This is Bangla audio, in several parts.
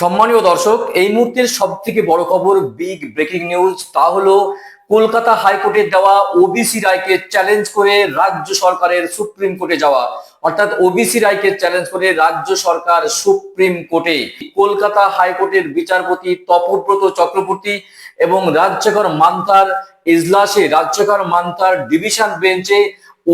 সম্মানীয় দর্শক, এই মুহূর্তের সব থেকে বড় খবর বিগ ব্রেকিং নিউজ তা হলো কলকাতা হাইকোর্টের দেওয়া ওবিসি রায়কে চ্যালেঞ্জ করে রাজ্য সরকারের সুপ্রিম কোর্টে যাওয়া। অর্থাৎ ওবিসি রায়কে চ্যালেঞ্জ করে রাজ্য সরকার সুপ্রিম কোর্টে। কলকাতা হাইকোর্টের বিচারপতি তপব্রত চক্রবর্তী এবং রাজ্যকর মান্তার ইজলাসে রাজ্যকর মান্তার ডিভিশন বেঞ্চে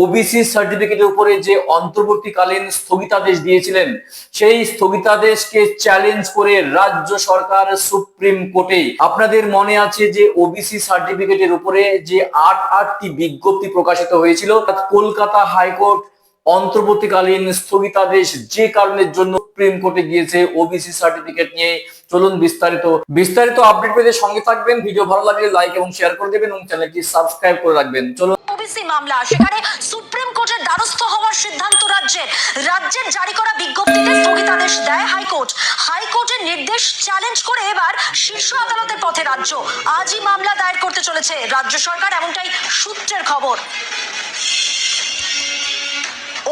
ওবিসি সার্টিফিকেটের উপরে যে অন্তর্বর্তীকালীন স্থগিতাদেশ দিয়েছিলেন, সেই স্থগিতাদেশকে চ্যালেঞ্জ করে রাজ্য সরকার সুপ্রিম কোর্টে আপনাদের মনে আছে যে ওবিসি সার্টিফিকেটের উপরে যে আট আটটি বিজ্ঞপ্তি প্রকাশিত হয়েছিল কলকাতা হাইকোর্ট অন্তর্বর্তীকালীন স্থগিতাদেশ যে কারণের জন্য সুপ্রিম কোর্টে গিয়েছে ওবিসি সার্টিফিকেট নিয়ে, চলুন বিস্তারিত বিস্তারিত আপডেট পেতে সঙ্গে থাকবেন, ভিডিও ভালো লাগলে লাইক এবং শেয়ার করে দেবেন এবং চ্যানেলটি সাবস্ক্রাইব করে রাখবেন। চলুন ওবিসি মামলা। সেখানে সুপ্রিম কোর্টের দ্বারস্থ হওয়ার সিদ্ধান্ত রাজ্যের। রাজ্যের জারি করা বিজ্ঞপ্তিতে স্থগিতাদেশ দেয় হাইকোর্ট। হাইকোর্টের নির্দেশ চ্যালেঞ্জ করে এবার শীর্ষ আদালতের পথে রাজ্য। আজই মামলা দায়ের করতে চলেছে রাজ্য সরকার, এমনটাই সূত্রের খবর।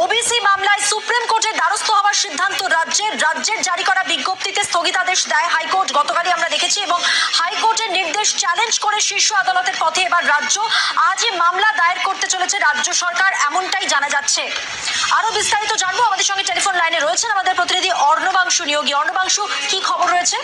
ওবিসি মামলায় সুপ্রিম কোর্টের দ্বারস্থ হওয়ার সিদ্ধান্ত রাজ্যের। রাজ্যের জারি করা বিজ্ঞপ্তিতে স্থগিতাদেশ দেয় হাইকোর্ট, গতকালই আমরা দেখেছি, এবং হাইকোর্টের নির্দেশ চ্যালেঞ্জ করে শীর্ষ আদালতের পথে এবার রাজ্য আজই মামলা দায়ের করতে চলেছে রাজ্য সরকার, এমনটাই জানা যাচ্ছে। আরও বিস্তারিত জানব, আমাদের সঙ্গে টেলিফোন লাইনে রয়েছেন আমাদের প্রতিনিধি অর্ণবাংশু নিয়োগী অর্ণবাংশু কি খবর রয়েছে?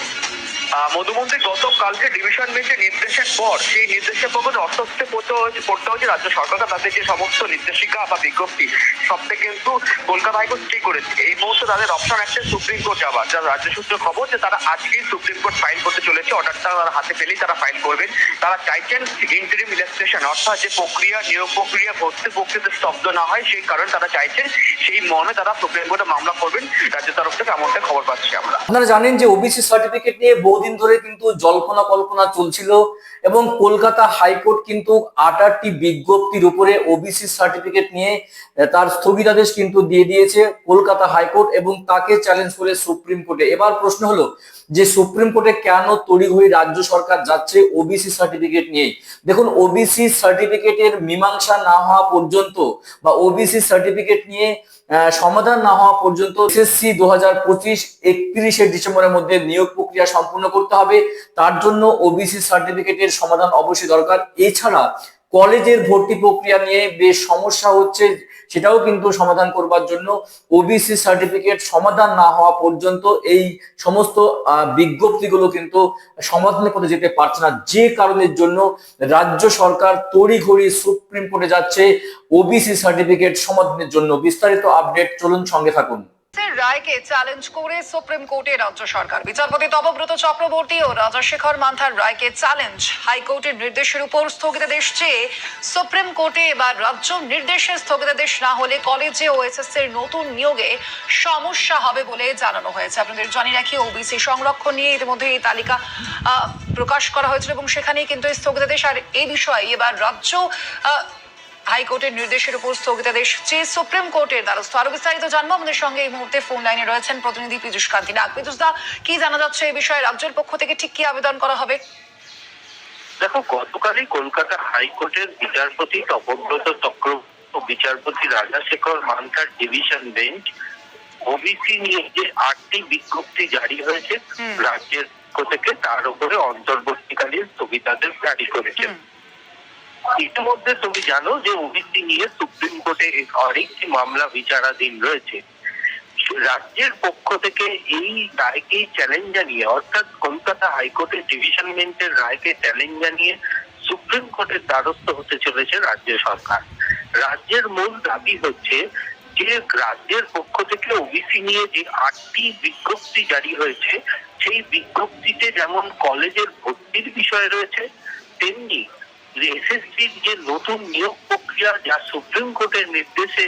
মধুমন্ত্রী গতকালকে ডিভিশন বেঞ্চের নির্দেশের পর, সেই নির্দেশের পর অস্বস্তি পড়তে হয়েছে পড়তে হয়েছে রাজ্য সরকারকে, তাদের যে সমস্ত নির্দেশিকা বা বিজ্ঞপ্তি, সবটা কিন্তু কলকাতা হাইকোর্ট ঠিক করেছে। এই মুহূর্তে তাদের অপশন আছে সুপ্রিম কোর্ট যাবার যা রাজ্য সূত্রে খবর যে তারা আজকেই সুপ্রিম কোর্ট ফাইল করতে চলেছে। অর্ডারটা তারা হাতে পেলেই তারা ফাইল করবেন। তারা চাইছেন ইন্টারিম ইলেকট্রেশন অর্থাৎ যে প্রক্রিয়া, নিয়োগ প্রক্রিয়া, ভর্তি প্রক্রিয়াতে স্তব্ধ না হয়, সেই কারণে তারা চাইছেন সেই মর্মে তারা সুপ্রিম কোর্টে মামলা করবেন। রাজ্যের তরফ থেকে এমনটা খবর পাচ্ছি আমরা। আপনারা জানেন যে ওবিসি সার্টিফিকেট নিয়ে বহুদিন ধরে কিন্তু জল্পনা কল্পনা চলছিল এবং কলকাতা হাইকোর্ট কিন্তু আট আটটি বিজ্ঞপ্তির উপরে ওবিসি সার্টিফিকেট নিয়ে তার স্থগিতাদেশ কিন্তু দিয়ে দিয়েছে কলকাতা হাইকোর্ট এবং তাকে চ্যালেঞ্জ করে সুপ্রিম কোর্টে। এবার প্রশ্ন হলো যে সুপ্রিম কোর্টে কেন তড়িঘড়ি রাজ্য সরকার যাচ্ছে ওবিসি সার্টিফিকেট নিয়ে দেখুন ওবিসি সার্টিফিকেটের মীমাংসা না হওয়া পর্যন্ত বা ওবিসি সার্টিফিকেট নিয়ে সমাধান না হওয়া পর্যন্ত এসএসসি দু হাজার পঁচিশ একত্রিশে ডিসেম্বরের মধ্যে নিয়োগ প্রক্রিয়া সম্পূর্ণ করতে হবে। তার জন্য ওবিসি সার্টিফিকেটের সমাধান অবশ্যই দরকার। এছাড়া কলেজের ভর্তি প্রক্রিয়া নিয়ে বেশ সমস্যা হচ্ছে। সেটাও কিন্তু সমাধান করবার জন্য ওবিসি সার্টিফিকেট সমাধান না হওয়া পর্যন্ত এই সমস্ত বিজ্ঞপ্তিগুলো কিন্তু সমাধানের পথে যেতে পারছে না। যে কারণের জন্য রাজ্য সরকার তড়িঘড়ি সুপ্রিম কোর্টে যাচ্ছে। ওবিসি সার্টিফিকেট সমাধানের জন্য বিস্তারিত আপডেট চলুন সঙ্গে থাকুন। রায়কে চ্যালেঞ্জ করে সুপ্রিম কোর্টে রাজ্য সরকার। বিচারপতি তপব্রত চক্রবর্তী ও রাজাশেখর মান্থার রায়কে চ্যালেঞ্জ। হাইকোর্টের নির্দেশের উপর স্থগিতাদেশ চেয়ে সুপ্রিম কোর্টে এবার রাজ্য নির্দেশে স্থগিতাদেশ না হলে কলেজে ও এসএসসির নতুন নিয়োগে সমস্যা হবে বলে জানানো হয়েছে। আপনাদের জানিয়ে রাখি, ওবিসি সংরক্ষণ নিয়ে ইতিমধ্যে এই তালিকা প্রকাশ করা হয়েছিল এবং সেখানেই কিন্তু স্থগিতাদেশ। আর এই বিষয়ে এবার রাজ্য হাইকোর্টের নির্দেশের উপর স্থগিতাদেশ চেয়ে সুপ্রিম কোর্টের দ্বারস্থ। আরও বিস্তারিত জানব। আমাদের সঙ্গে এই মুহূর্তে ফোন লাইনে রয়েছেন প্রতিনিধি পীযুষ কান্তি নাগ। পীযুষ দা কি জানা যাচ্ছে এই বিষয়ে? রাজ্যের পক্ষ থেকে ঠিক কি আবেদন করা হবে? দেখো গতকালই কলকাতা হাইকোর্টের বিচারপতি তপব্রত চক্র বিচারপতি রাজাশেখর মান্তার ডিভিশন বেঞ্চ ওবিসি নিয়ে যে আটটি বিজ্ঞপ্তি জারি হয়েছে রাজ্যের পক্ষ থেকে তার উপরে অন্তর্বর্তীকালীন স্থগিতাদেশ জারি করেছে। হুম। ইতিমধ্যে তুমি জানো যে ওবিসি নিয়ে সুপ্রিম কোর্টে আরেকটি মামলা বিচারাধীন রয়েছে। রাজ্যের পক্ষ থেকে এই রায়কে চ্যালেঞ্জ জানিয়ে, অর্থাৎ কলকাতা হাইকোর্টের ডিভিশন বেঞ্চের রায়কে চ্যালেঞ্জ জানিয়ে সুপ্রিম কোর্টের দ্বারস্থ হতে চলেছে রাজ্য সরকার। রাজ্যের মূল দাবি হচ্ছে যে রাজ্যের পক্ষ থেকে ওবিসি নিয়ে যে আটটি বিজ্ঞপ্তি জারি হয়েছে, সেই বিজ্ঞপ্তিতে যেমন কলেজের ভর্তির বিষয় রয়েছে, তেমনি এসএসসির যে নতুন নিয়োগ প্রক্রিয়া যা সুপ্রিম কোর্টের নির্দেশে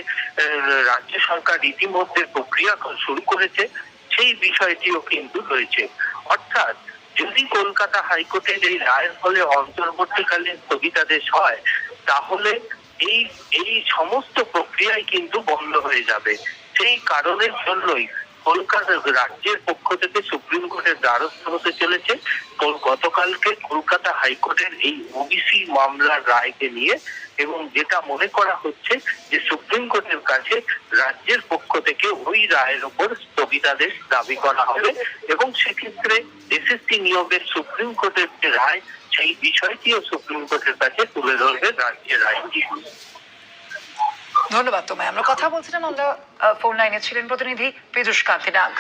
রাজ্য সরকার ইতিমধ্যে প্রক্রিয়া শুরু করেছে, সেই বিষয়টিও কিন্তু রয়েছে। অর্থাৎ, যদি কলকাতা হাইকোর্টের এই রায়ের ফলে অন্তর্বর্তীকালীন স্থগিতাদেশ হয়, তাহলে এই এই সমস্ত প্রক্রিয়াই কিন্তু বন্ধ হয়ে যাবে। সেই কারণের জন্যই কলকাতা রাজ্যের পক্ষ থেকে সুপ্রিম কোর্টের দ্বারস্থ হতে চলেছে। গতকালকে কলকাতা হাইকোর্টের এই ওবিসি মামলার রায়কে নিয়ে এবং যেটা মনে করা হচ্ছে যে সুপ্রিম কোর্টের কাছে রাজ্যের পক্ষ থেকে ওই রায়ের উপর স্থগিতাদেশ দাবি করা হবে এবং সেক্ষেত্রে এসএসসি নিয়োগের সুপ্রিম কোর্টের যে রায়, সেই বিষয়টিও সুপ্রিম কোর্টের কাছে ধন্যবাদ তোমায়। আমরা কথা বলছিলাম আমরা ফোন লাইনে ছিলেন প্রতিনিধি পীযুষ কান্তি নাগ।